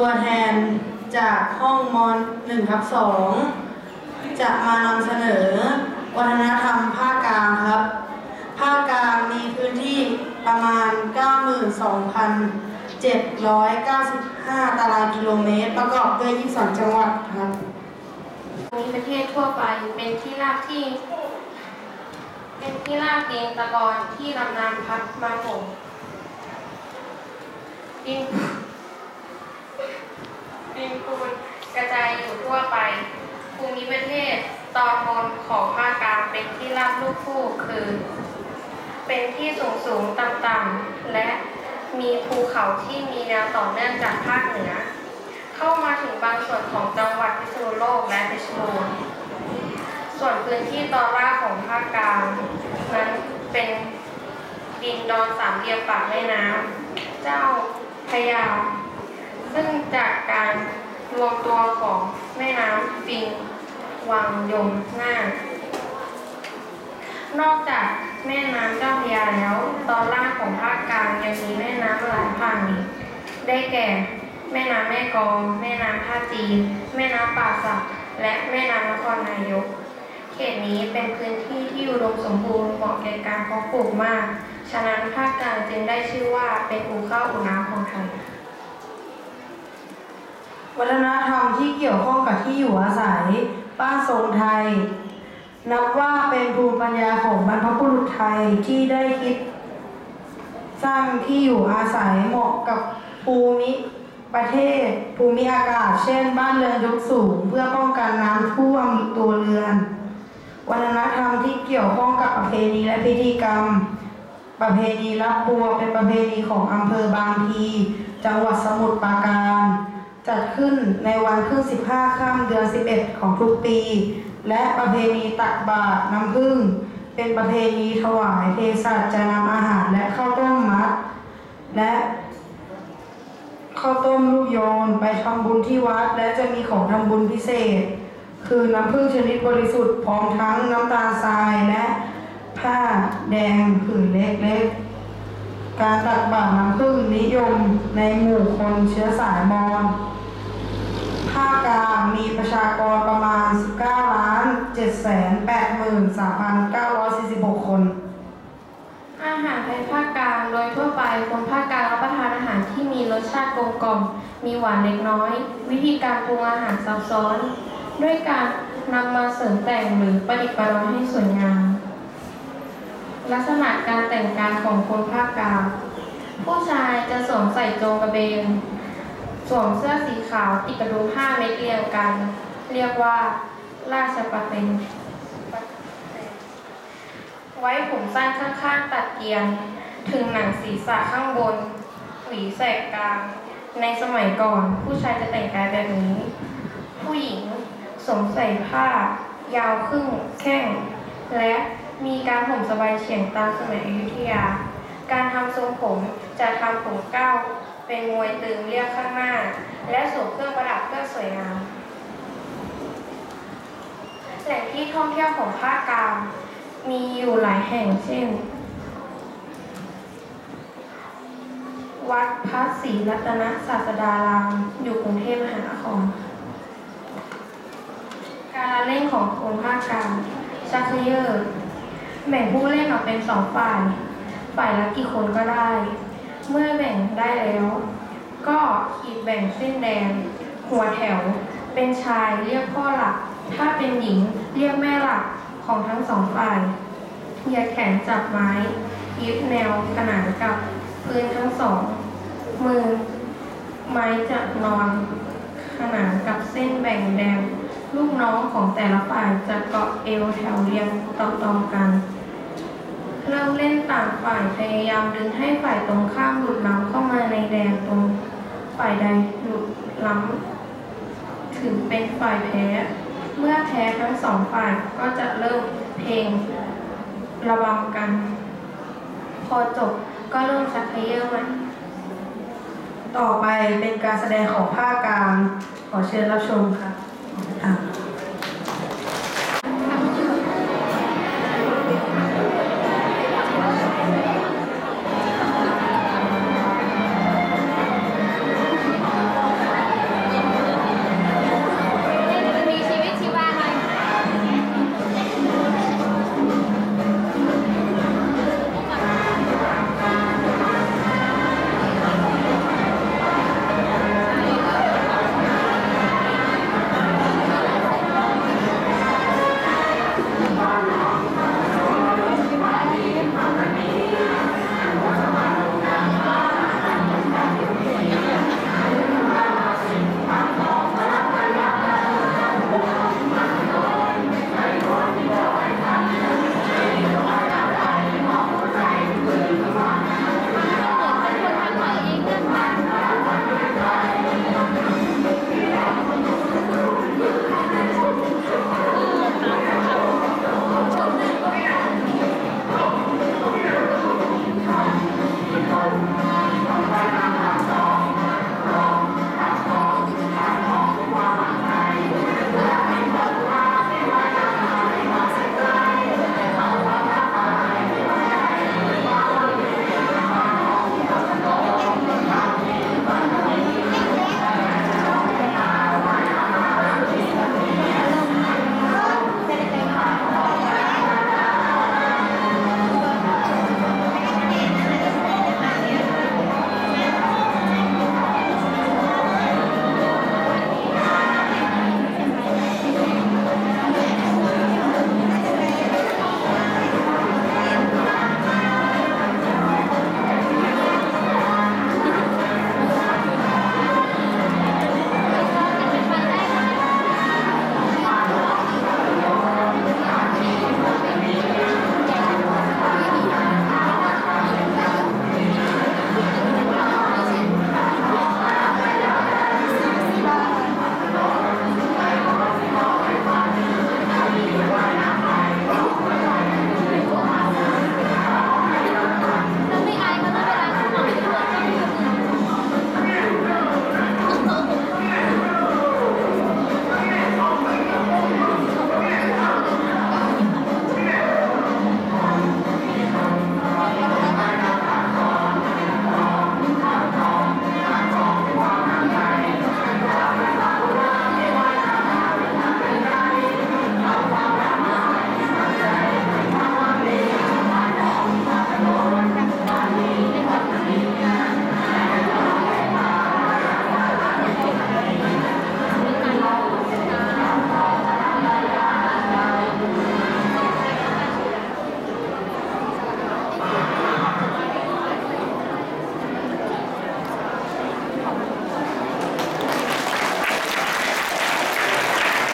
ัวแทนจากห้องมอน1ทับ2จะมานำเสนอ วัฒนธรรมภาคกลางครับ ภาคกลางมีพื้นที่ประมาณ 92,795 ตารางกิโลเมตร ประกอบด้วย 22 จังหวัดครับมีประเทศทั่วไปเป็นที่ราบที่ เป็นที่ราบเรียงตะกอนที่ลำน้ำพัดมาถมดินดินปูนกระจายอยู่ทั่วไป ภูมิประเทศตอนบนของภาคกลางเป็นที่ ราบลูกคู่คือ เป็นที่สูงสูงๆต่ำและมีภูเขาที่มีแนวต่อเนื่องจากภาคเหนือ เข้ามาถึงบางส่วนของจังหวัดพิษณุโลกและเพชรบูรณ์ส่วนพื้นที่ตอนล่างของภาคกลางนั้นเป็นดินดอนสามเหลี่ยมปากแม่น้ำเจ้าพยาซึ่งจากการรวมตัวของแม่น้ำปิงวังยมน่าน นอกจากแม่น้ำเจ้าพระยาแล้ว ตอนล่างของภาคกลางยังมีแม่น้ำหลายผ่านอีกได้แก่ แม่น้ำแม่กอง แม่น้ำท่าจีนแม่น้ำป่าสักและแม่น้ำนครนายก เขตนี้เป็นพื้นที่ที่อุดมสมบูรณ์เหมาะแก่การเพาะปลูกมาก ฉะนั้นภาคกลางจึงได้ชื่อว่าเป็นอู่ข้าวอู่น้ำของไทยวัฒนธรรมที่เกี่ยวข้องกับที่อยู่อาศัย บ้านทรงไทย นับว่าเป็นภูมิปัญญาของบรรพบุรุษไทยที่ได้คิด สร้างที่อยู่อาศัยเหมาะกับภูมิประเทศ ภูมิอากาศ เช่น บ้านเรือนยกสูง เพื่อป้องกันน้ำท่วมตัวเรือน วัฒนธรรมที่เกี่ยวข้องกับประเพณีและพิธีกรรม ประเพณีรับบัวเป็นประเพณีของอำเภอบางพี จังหวัดสมุทรปราการ จัดขึ้นในวันขึ้น 15ค่ำเดือน 11 ของทุกปี และประเพณีตักบาตรน้ำผึ้งเป็นประเพณีถวายเภสัชจะนำอาหารและข้าวต้มมัด และข้าวต้มลูกโยนไปทำบุญที่วัด และจะมีของทำบุญพิเศษ คือน้ำผึ้งชนิดบริสุทธิ์พร้อมทั้งน้ำตาลทรายและผ้าแดงผืนเล็กๆ การตักบาตรน้ำผึ้งนิยมในหมู่คนเชื้อสายมอญภาคกลางมีประชากรประมาณ 19ล้า 83,946 คน อาหารในภาคกลางโดยทั่วไปคนภาคกลางรับประทานอาหารที่มีรสชาติกลมกล่อมมีหวานเล็กน้อย วิธีการปรุงอาหารซับซ้อน ด้วยการนำมาเสริมแต่งหรือประดิษฐ์ประดอยให้สวยงาม ลักษณะการแต่งกายของคนภาคกลาง ผู้ชายจะสวมใส่โจงกระเบน สวมเสื้อสีขาวติดกระดุมผ้าเม็ดเรียงกัน เรียกว่าราชประเต็น ไว้ผมสั้นข้างๆตัดเกียนถึงหนังศีรษะข้างบน หวีแสกกลาง ในสมัยก่อน ผู้ชายจะแต่งกายแบบนี้ ผู้หญิงสวมใส่ผ้ายาวครึ่งแข้ง และมีการผมสบายเฉียงตามสมัยอยุธยา การทำทรงผมจะทำผมเก้า เป็นมวยตึงเรียบข้างหน้า และสวมเครื่องประดับเพื่อสวยงามแหล่งที่ท่องเที่ยวของภาคกลาง มีอยู่หลายแห่งเช่น วัดพระศรีรัตนศาสดาราม อยู่กรุงเทพมหานคร การเล่นของคนภาคกลางชักเยอร์แบ่งผู้เล่นออกเป็นสองฝ่าย ฝ่ายละกี่คนก็ได้ เมื่อแบ่งได้แล้ว ก็ขีดแบ่งเส้นแดง หัวแถว เป็นชายเรียกพ่อหลัก ถ้าเป็นหญิงเรียกแม่หลัก ของทั้งสองฝ่ายเหยียดแขนจับไม้ยึดแนวขนานกับพื้นทั้งสอง มือไม้จะนอนขนานกับเส้นแบ่งแดง ลูกน้องของแต่ละฝ่ายจะเกาะเอวแถวเรียงต่อๆกัน เริ่มเล่นต่างฝ่ายพยายามดึงให้ฝ่ายตรงข้ามหลุดล้ำเข้ามาในแดนตรงฝ่ายใดหลุดล้ำถือเป็นฝ่ายแพ้ เมื่อแพ้ทั้งสองฝ่ายก็จะเริ่มเพลงระบำกัน พอจบก็เริ่มชักเขยอร์ใหม่ต่อไปเป็นการแสดงของภาคกลางขอเชิญรับชมค่ะ